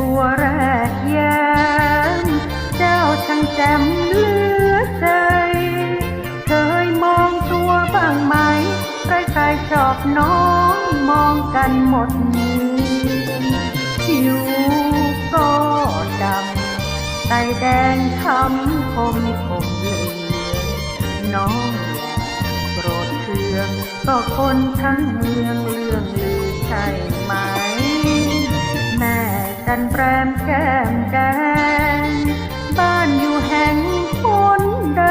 ตัวแรกยามเจ้าช่างแจ่มเลือใจเคยมองตัวบ้างไหมใครๆชอบน้องมองกันหมดมือผิวก็ดำใจแดงช้ำคมคมเหลือน้องโปรดเคืองก็คนทั้งเมืองเรื่องลือใจ ม่จันแปรมแก้มแดงบ้านอยู่แห่งคนใด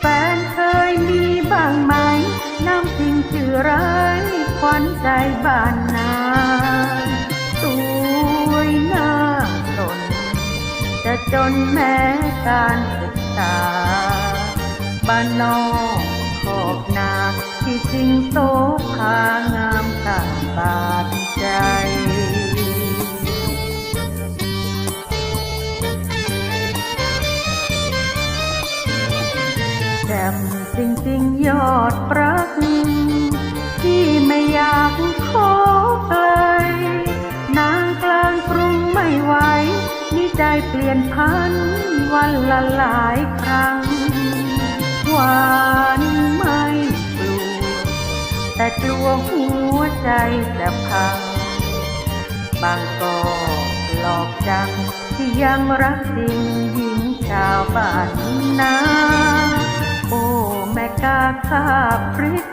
แฟนเคยมีบ้างไหมน้ำพิงชื่อไรายขวัญใจบ้านนาสวยหน้าตนจะจนแม้การศึกษาบ้านนอกขอบนาที่จริงโส อดรัก ที่ไม่อยากขอไกลนางกลางกรุงไม่ไหวนี่ใจเปลี่ยนพันวันละหลายครั้งหวานไม่กลัว แต่กลัวหัวใจจะพัง บางก็หลอกจังที่ยังรักจริงหญิงชาวบ้านนา แม่กาข้าพริก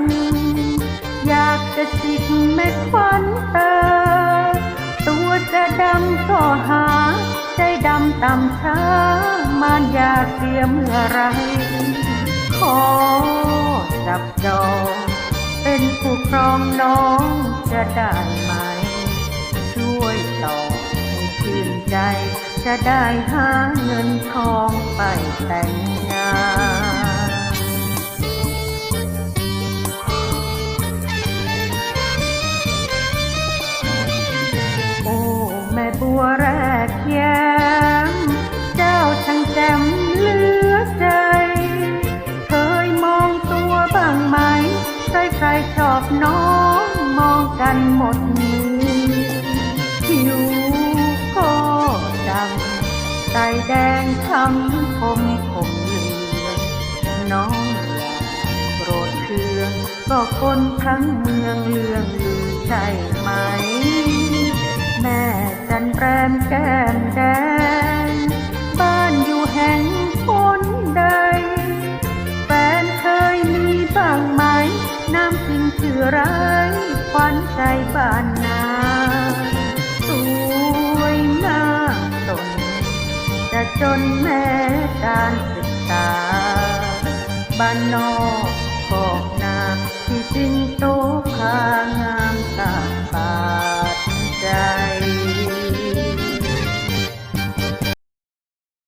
อยากจะจิกแม่ควันเตอตัวจะดำก็หา ใจดำต่ำช้ามานอยากเสียเมื่อไร ขอจับจองเป็นผู้ครองน้องจะได้ไหม ช่วยตอบให้ชื่นใจ จะได้หาเงินทองไปแต่งงาน แม่บัวแรกแย้มเจ้าช่างแจ่มเหลือใจ เคยมองตัวบ้างไหม ใครใครชอบน้องมองกันหมดนี้ผิวก็ดำไตแดงช้ำคมคมเหลืองน้องโกรธเคืองก็คนทั้งเมืองเรื่องลือใช่ไหมแม่ นแรมแก้มแดงบ้านอยู่แห่งคนใด แฟนเคยมีบ้างไหม น้ำพิงชื่อไรายขวัญใจบ้านนาสวยหน้าตนจะจนแม้การศึกษา บ้านนอกกอกนาที่จริงโตภา